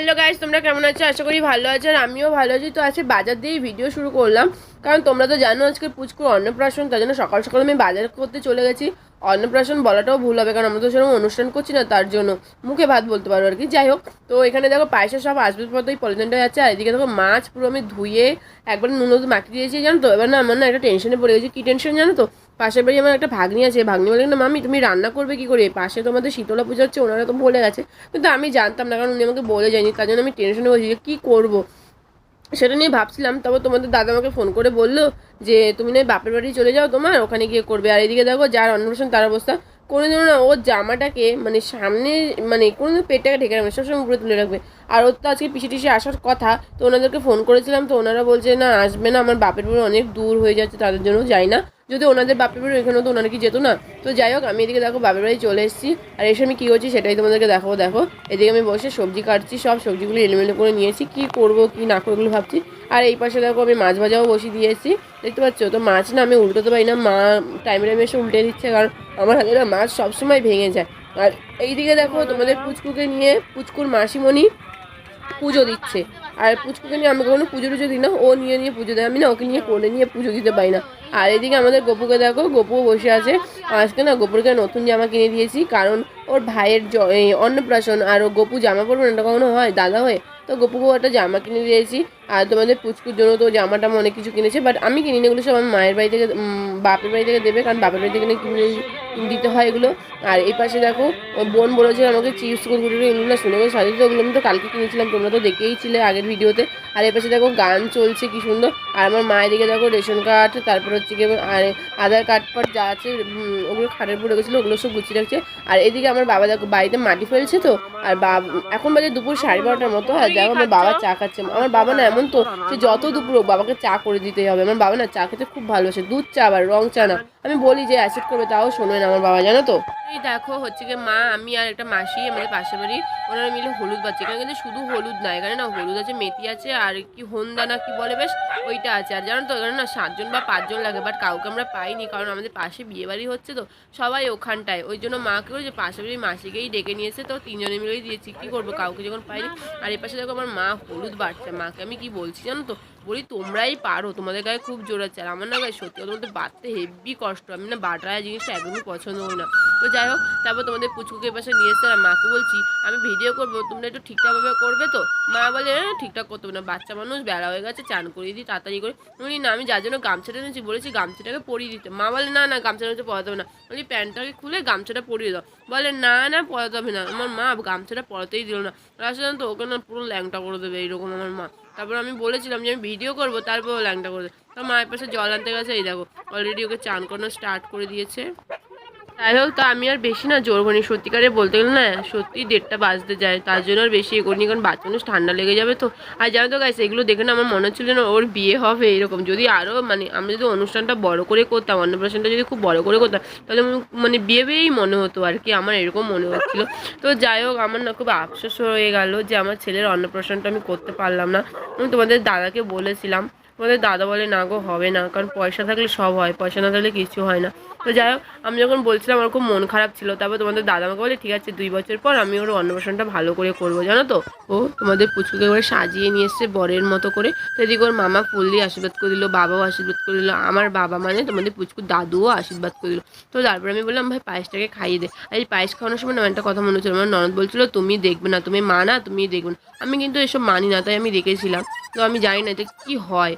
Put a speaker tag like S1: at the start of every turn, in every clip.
S1: Hello guys, তোমরা কেমন আছো? আশা করি ভালো আছো আর আমিও ভালো আছি। তো আজকে বাজার দিয়েই ভিডিও শুরু করলাম। কারণ তোমরা তো জানো আজকে পুচকুর অন্নপ্রাশন, তার জন্য সকাল সকাল আমি বাজার করতে চলে গেছি। অন্নপ্রাশন বলাটাও ভুল হবে, কারণ আমরা তো সেরকম অনুষ্ঠান করছি না, তার জন্য মুখে ভাত বলতে পারব আর কি। যাই হোক, তো এখানে দেখো পায়েসের সব আসবাবপত্র এই পলিথিনটা যাচ্ছে, আর এদিকে দেখো মাছ পুরো আমি ধুয়ে একবার নুন মাখিয়ে দিয়েছি, জানো তো? এবার না আমার না একটা টেনশনে পড়ে গেছি। কী টেনশন জানো তো? পাশের বাড়ি আমার একটা ভাগ্নি আছে, ভাগ্নি বলে না মামি তুমি রান্না করবে কি করে? পাশে তোমাদের শীতলা পুজো হচ্ছে, ওনারা তো বলে গেছে। কিন্তু আমি জানতাম না, কারণ উনি আমাকে বলে যায়নি, তার জন্য আমি টেনশনে বলছি যে কী করব? সেটা নিয়ে ভাবছিলাম তবে তোমাদের দাদা আমাকে ফোন করে বলল যে, তুমি না বাপের বাড়ি চলে যাও তোমার, ওখানে গিয়ে করবে। আর এদিকে দেখো, যার অন্নপ্রাশন, তার অবস্থা। কোনোদিনও না ওর জামাটাকে মানে সামনে মানে কোনোদিন পেটটাকে ঢেকে রাখবে সবসময় উপরে তুলে রাখবে। আর ওর তো আজকে পিসি টিসি আসার কথা, তো ওনাদেরকে ফোন করেছিলাম, তো ওনারা বলছে, না, আসবে না, আমার বাপের বাড়ি অনেক দূর হয়ে যাচ্ছে, তাদের জন্য যাই না। যদি ওনাদের বাপের বাড়ি এখানেও তো ওনারা কি যেত না? তো যাই হোক, আমি এদিকে দেখো বাপের বাড়ি চলে এসেছি। আর এসে আমি কী করছি সেটাই তোমাদেরকে দেখাবো, দেখো। এদিকে আমি বসে সবজি কাটছি, সব সবজিগুলো এলোমেলো করে নিয়েছি। কি করব, কি না করব ভাবছি। আর এই পাশে দেখো আমি মাছ ভাজাও বসিয়ে দিয়েছি দেখতে পাচ্ছ? তো মাছ না আমি উল্টোতে পারি না, মা টাইমে টাইমে এসে উল্টে দিচ্ছে, কারণ আমার হাতে না মাছ সবসময় ভেঙে যায়। আর এইদিকে দেখো তোমাদের পুচকুকে নিয়ে পুচকুর মাসিমণি পুজো দিচ্ছে। আর পুচকুকে নিয়ে আমি কখনো পুজো টুজো দিই না, ও নিয়ে নিয়ে পুজো দেয়। আমি না ওকে নিয়ে কোলে নিয়ে পুজো দিতে পারি না। আর এদিকে আমাদের গপুকে দেখো, গোপু বসে আছে। আজকে না গপুরকে নতুন জামা কিনে দিয়েছি, কারণ ওর ভাইয়ের অন্নপ্রাশন আর ও গপু জামা পরবে না কখনো হয়? দাদা হয়ে? তো গপুকেও একটা জামা কিনে দিয়েছি। আর তোমাদের পুচকুর জন্য তো জামাটা অনেক কিছু কিনেছে বাট আমি কিনি না এগুলো সব আমার মায়ের বাড়ি থেকে বাপের বাড়ি থেকে দেবে, কারণ বাপের বাড়ি থেকে কিনে দিতে হয় এগুলো। আর এই পাশে দেখো বোন বলেছে আমাকে চিপস, কুরকুরি, এগুলো না শুনে সাজিয়ে সাজিয়ে ওগুলো আমি তো কালকে কিনেছিলাম, তোমরা তো দেখেই ছিলে আগের ভিডিওতে। আর এই পাশে দেখো গান চলছে, কি সুন্দর। আর আমার মায়ের দিকে দেখো রেশন কার্ড, তারপর হচ্ছে কি আর আধার কার্ড ফার্ড যা আছে ওগুলো খাটের উপর গেছিল ওগুলো সব গুছিয়ে রাখছে। আর এদিকে আমার বাবা দেখো, বাড়িতে মাটি ফেলছে তো, আর বাবা, এখন বাজে দুপুর সাড়ে বারোটার মতো, আর দেখো আমার বাবা চা খাচ্ছে। আমার বাবা না এমন তো, সে যত দুপুর বাবাকে চা করে দিতেই হবে। আমার বাবা না চা খেতে খুব ভালোবাসে, দুধ চা আবার রং চা না। আমি বলি যে অ্যাসিড করবে তাও শোনে না আমার বাবা, জানো তো? এই দেখো হচ্ছে কি মা, আমি আর একটা মাসি আমাদের পাশের বাড়ি, ওনারা মিলে হলুদ পাচ্ছে এখানে কিন্তু শুধু হলুদ না এখানে না হলুদ আছে, মেথি আছে, আর কি হন্দা না কি বলে বেশ, ওইটা আছে। আর জানো তো, এখানে না সাতজন বা পাঁচজন লাগে বাট কাউকে আমরা পাইনি, কারণ আমাদের পাশে বিয়ে বাড়ি হচ্ছে তো, সবাই ওখানটায়। ওই জন্য মাকে করেছে পাশের বাড়ির মাসিকেই ডেকে নিয়েছে তো তিনজনে মিলেই দিয়েছি, কী করব, কাউকে যখন পাইনি। আর এই পাশে দেখো আমার মা হলুদ বাড়ছে মাকে আমি কি বলছি জানো তো? বলি তোমরাই পারো, তোমাদের গায়ে খুব জোর আছে, আর আমার না গায়ে সত্যি কথা বলতে বাড়তে হেভি কষ্ট। আমি না বাটা জিনিসটা একদমই পছন্দ করি না। তো যাই হোক তারপর তোমাদের পুচকুকে পাশে নিয়ে এসে আর মাকে বলছি আমি ভিডিও করব তোমরা একটু ঠিকঠাকভাবে করবে তো? মা বলে "হ্যাঁ, ঠিকঠাক করতে না বাচ্চা মানুষ বেলা হয়ে গেছে চান করিয়ে দিই তাড়াতাড়ি করে। বলি না আমি যার জন্য গামছাটা নিয়েছি বলেছি গামছাটাকে পরিয়ে দিতে। মা বলে না না গামছাটা হচ্ছে পরাতে হবে না। বলি প্যান্টটাকে খুলে গামছাটা পরিয়ে দাও। বলে না না পরাতে হবে না। আমার মা গামছাটা পরাতেই দিল না। আসলে তো ওকে না পুরো ল্যাংটা করে দেবে এইরকম আমার মা। তারপর আমি বলেছিলাম যে আমি ভিডিও করব তারপর ল্যাংটা করে দেবে। তো মায়ের পাশে জল আনতে গেছে এই দেখো অলরেডি ওকে চান করানো স্টার্ট করে দিয়েছে। যাই হোক, তো আমি আর বেশি না জোর করি সত্যিকারে বলতে গেলে না, সত্যি দেড়টা বাজতে যায়। তার জন্য আর বেশি এ করিনি, কারণ বাচ্চা ঠান্ডা লেগে যাবে তো। আর জানো তো গাইছে এগুলো দেখে না আমার মনে হচ্ছিল না ওর বিয়ে হবে এরকম। যদি আরও মানে আমরা যদি অনুষ্ঠানটা বড় করে করতাম, অন্নপ্রাশনটা যদি খুব বড় করে করতাম, তাহলে মানে বিয়ে বিয়েই মনে হতো আর কি, আমার এরকম মনে হচ্ছিল। তো যাই হোক, আমার না খুব আফসোস হয়ে গেল যে আমার ছেলের অন্নপ্রাশনটা আমি করতে পারলাম না। আমি তোমাদের দাদাকে বলেছিলাম। তোমাদের দাদা বলে, না গো, হবে না। কারণ পয়সা থাকলে সব হয়, পয়সা না থাকলে কিছু হয় না। তো যাই হোক, আমি যখন বলছিলাম আমার খুব মন খারাপ ছিল, তারপর তোমাদের দাদা আমাকে বলে, ঠিক আছে, দুই বছর পর আমি ওর অন্নপ্রাশনটা ভালো করে করব। জানো তো? ও তোমাদের পুচকুকে করে সাজিয়ে নিয়ে এসছে বরের মতো করে। তো এদিকে ওর মামা ফুল দিয়ে আশীর্বাদ করে দিল, বাবাও আশীর্বাদ করে দিল, আমার বাবা মানে তোমাদের পুচকুর দাদুও আশীর্বাদ করে দিল। তো তারপরে আমি বললাম, ভাই, পায়েসটাকে খাইয়ে দে। আর এই পায়েস খাওয়ানোর সময় আমার একটা কথা মনে হচ্ছিল, আমার ননদ বলছিল, তুমি দেখবে না, তুমি মা না তুমি দেখবে না। আমি কিন্তু এসব মানি না, তাই আমি দেখেছিলাম তো আমি জানি না এটা কী হয়।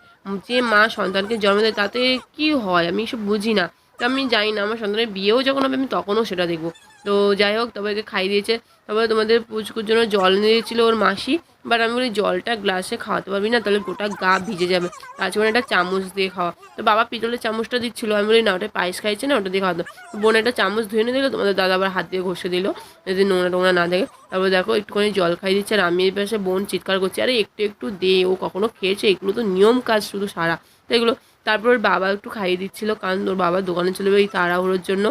S1: যে মা সন্তানকে জন্ম দেয় তাতে কি হয়, আমি এসব বুঝি না। তো আমি জানি না, আমার সন্তানের বিয়েও যখন হবে আমি তখনও সেটা দেখব। তো যাই হোক তবে খাইয়ে দিয়েছে। তারপরে তোমাদের পুচকুর জন্য জল নিয়ে দিয়েছিল ওর মাসি। বাট আমি বলি, জলটা গ্লাসে খাওয়াতে পারবি না, তাহলে গোটা গা ভিজে যাবে। তার জন্য একটা চামচ দিয়ে খাওয়া। তো বাবা পিতলের চামচটা দিচ্ছিল, আমি বলি, না, ওটা পায়েস খাইছে না, ওটা দিয়ে খাওয়াতো বোন একটা চামচ ধুয়ে নিয়ে দিল তোমাদের দাদা আবার হাত দিয়ে ঘষে দিল, যদি নোংরা টোংরা না দেখে। তারপর দেখো, একটুখানি জল খাই দিচ্ছে, আর আমি এই পাশে বোন চিৎকার করছি, আরে, একটু একটু দে, ও কখনো খেয়েছে, এগুলো তো নিয়ম কাজ শুধু সারা। তো এগুলো তারপর ওর বাবা একটু খাইয়ে দিচ্ছিল, কারণ ওর বাবা দোকানে চলে যাবে এই তাড়াহুড়োর জন্য।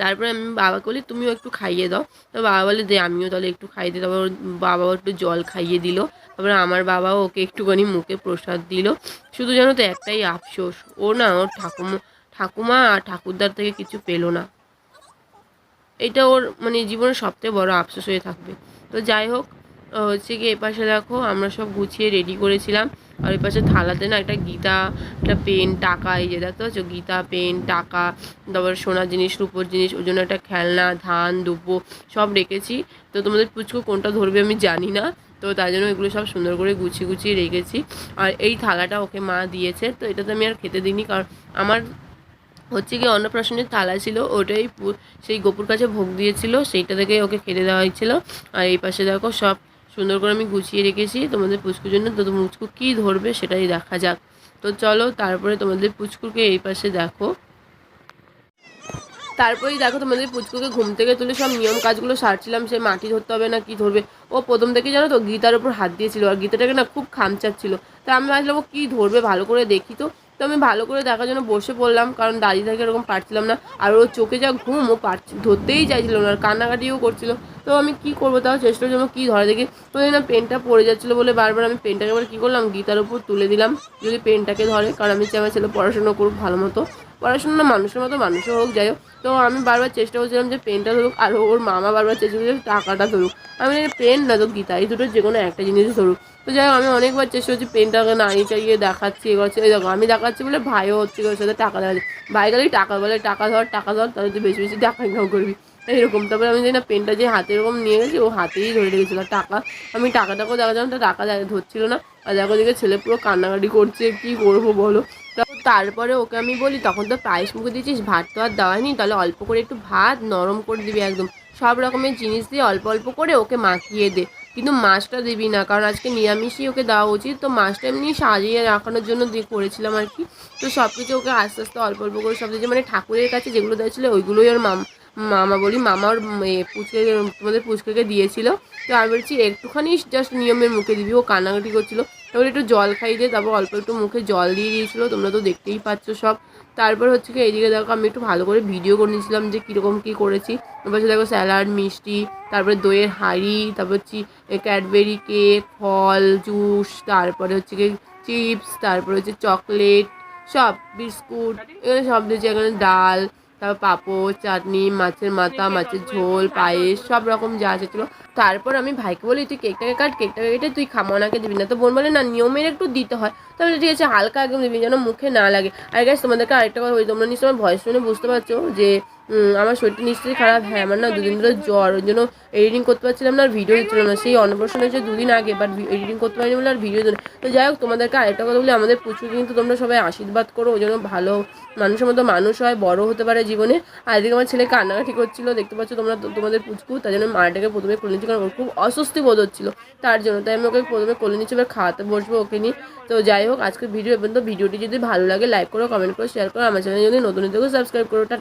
S1: তারপরে আমি বাবাকে বলি, তুমিও একটু খাইয়ে দাও। তো বাবা বলে, দে, আমিও তাহলে একটু খাইয়ে দিই। তারপর বাবাও একটু জল খাইয়ে দিল। তারপরে আমার বাবাও ওকে একটুখানি মুখে প্রসাদ দিল। শুধু জানো তো একটাই আফসোস, ও না ওর ঠাকুমা ঠাকুমা আর ঠাকুরদার থেকে কিছু পেল না। এটা ওর মানে জীবনের সবথেকে বড় আফসোস হয়ে থাকবে। তো যাই হোক হচ্ছে কি এপাশে দেখো, আমরা সব গুছিয়ে রেডি করেছিলাম। আর ওই পাশে থালাতে না একটা গীতা, একটা পেন, টাকা, এই যে দেখতে পাচ্ছ? গীতা, পেন, টাকা, তারপর সোনার জিনিস, রূপোর জিনিস ওই জন্য একটা খেলনা, ধান, দুপো সব রেখেছি। তো তোমাদের পুচকু কোনটা ধরবে আমি জানি না। তো তাই জন্য এগুলো সব সুন্দর করে গুছিয়ে গুছিয়ে রেখেছি। আর এই থালাটা ওকে মা দিয়েছে। তো এটা তো আমি আর খেতে দিইনি কারণ আমার হচ্ছে কি অন্নপ্রাশনের থালা ছিল, ওটাই সেই গোপুর কাছে ভোগ দিয়েছিল, সেইটা থেকে ওকে খেতে দেওয়া হয়েছিল। আর এই পাশে দেখো সব সুন্দর করে আমি গুছিয়ে রেখেছি তোমাদের পুচকুর জন্য। তো পুচকু কী ধরবে সেটাই দেখা যাক। তো চলো তারপরে তোমাদের পুচকুকে এই পাশে দেখো। তারপরেই দেখো তোমাদের পুচকুকে ঘুম থেকে তুলে সব নিয়ম কাজগুলো সারছিলাম। সে মাটি ধরতে হবে না, কি ধরবে? ও প্রথম থেকে জানো তো গীতার উপর হাত দিয়েছিল আর গীতাটাকে না খুব খামচাচ্ছিল। তা আমি ভাবলাম ও কী ধরবে? ভালো করে দেখি তো। তো আমি ভালো করে দেখার জন্য বসে পড়লাম, কারণ দাঁড়িয়ে থেকে এরকম পারছিলাম না। আর ওর চোখে যা ঘুম, ও পারছি, ধরতেই চাইছিল না, আর কান্নাকাটিও করছিল। তো আমি কি করব? তাও চেষ্টা জন্য কী ধরে দেখি। তো না পেনটা পড়ে যাচ্ছিল বলে বারবার আমি পেনটাকে এবার কী করলাম? গীতার উপর তুলে দিলাম, যদি পেনটাকে ধরে, কারণ আমি চাই আমার ছেলে পড়াশুনো করুক ভালো মতো। পড়াশোনা না মানুষের মতো, মানুষও হোক, যাই হোক। তো আমি বারবার চেষ্টা করছিলাম যে পেনটা ধরুক, আর ওর মামা বারবার চেষ্টা করছে টাকাটা ধরুক। আমি পেন না তো গীতা, এই দুটোর যে কোনো একটা জিনিস ধরুক। তো যাই হোক, আমি অনেকবার চেষ্টা করছি পেনটাকে নাড়িয়ে চাইয়ে দেখাচ্ছি, এ করছি এই দেখো, আমি দেখাচ্ছি বলে ভাইও হচ্ছে, ওর সাথে টাকা দেখাচ্ছি। ভাই গেলেই টাকা বলে, টাকা ধর টাকা ধর, তাহলে তুই বেশি বেশি টাকা করবি। এইরকম তারপরে আমি জানি না পেনটা যে হাতে এরকম নিয়ে গেছি, ও হাতেই ধরে রেখেছিল। টাকা, আমি টাকাটাকেও দেখা যাবে টাকা দেখা- ধরছিল না। আর দেখো দিকে ছেলে পুরো কান্নাকাটি করছে, কি করব বলো? তারপরে ওকে আমি বলি, তখন তো পায়েস মুখে দিয়েছিস, ভাত তো আর দেওয়ানি তাহলে অল্প করে একটু ভাত নরম করে দিবি একদম। সব রকমের জিনিস দিয়ে অল্প অল্প করে ওকে মাখিয়ে দে। কিন্তু মাছটা দিবি না, কারণ আজকে নিরামিষই ওকে দেওয়া উচিত। তো মাছটা এমনি সাজিয়ে রাখানোর জন্য দিয়ে করেছিলাম আর কি। তো সব কিছু ওকে আস্তে আস্তে অল্প অল্প করে সব দিয়েছে। মানে ঠাকুরের কাছে যেগুলো দেওয়া ছিল, ওইগুলোই ওর মাম মামা বলি, মামার পুচকে, তোমাদের পুচকেকে দিয়েছিল। তো আমি বলছি, একটুখানি জাস্ট নিয়মের মুখে দিবি। ও কান্নাকাটি করছিল। তারপরে একটু জল খাই দিয়ে তারপর অল্প একটু মুখে জল দিয়ে দিয়েছিলো। তোমরা তো দেখতেই পাচ্ছ সব। তারপর হচ্ছে কি, এইদিকে দেখো আমি একটু ভালো করে ভিডিও করে নিয়েছিলাম যে কীরকম কী করেছি। তারপর হচ্ছে দেখো স্যালাড মিষ্টি, তারপরে দইয়ের হাঁড়ি, তারপর হচ্ছে ক্যাডবেরি কেক ফল জুস তারপরে হচ্ছে কি চিপস তারপরে হচ্ছে চকলেট সব বিস্কুট এখানে সব দিয়েছি। এখানে ডাল তারপর পাঁপড় চাটনি মাছের মাথা মাছের ঝোল পায়েস সব রকম যা আছে ছিল তারপর আমি ভাইকে বলি, তুই কেকটাকে কাট কেকটাকে কেটে তুই খামোনাকে দিবি না। তো বোন বলে, না, নিয়মের একটু দিতে হয়। তাহলে ঠিক আছে, হালকা একদম দিবি যেন মুখে না লাগে। আর গাছ তোমাদেরকে আরেকটা কথা বলি, তোমরা নিশ্চয় আমার ভয়েস শুনে বুঝতে পারছ যে আমার শরীরটা নিশ্চয়ই খারাপ। হ্যাঁ আমার না দুদিন ধরে জ্বর, ওই জন্য এডিটিং করতে পারছিলাম না আর ভিডিও দিচ্ছিলাম না। সেই অন্নপ্রাশন হয়েছে দুদিন আগে বাট এডিটিং করতে পারিনি বলে আর ভিডিও দিল তো যাই হোক, তোমাদেরকে আরেকটা কথা বলি, আমাদের প্রচুর কিন্তু তোমরা সবাই আশীর্বাদ করো, ওই জন্য ভালো মানুষের মতো মানুষ হয়, বড় হতে পারে জীবনে। আর এদিকে আমার ছেলে কান্নাকাটি করছিল, দেখতে পাচ্ছ তোমরা তোমাদের পুচকু, তার জন্য মাটাকে প্রথমে কোলে নিচ্ছি কারণ ওর খুব অস্বস্তি বোধ হচ্ছিল। তার জন্য তাই আমি ওকে প্রথমে কোলে নিচ্ছি এবার খাওয়াতে বসবো ওকে নিয়ে। তো যাই হোক, আজকের ভিডিও পর্যন্ত। ভিডিওটি যদি ভালো লাগে লাইক করো কমেন্ট করো শেয়ার করো। আমার চ্যানেল যদি নতুন থেকে সাবস্ক্রাইব করো। টাটা।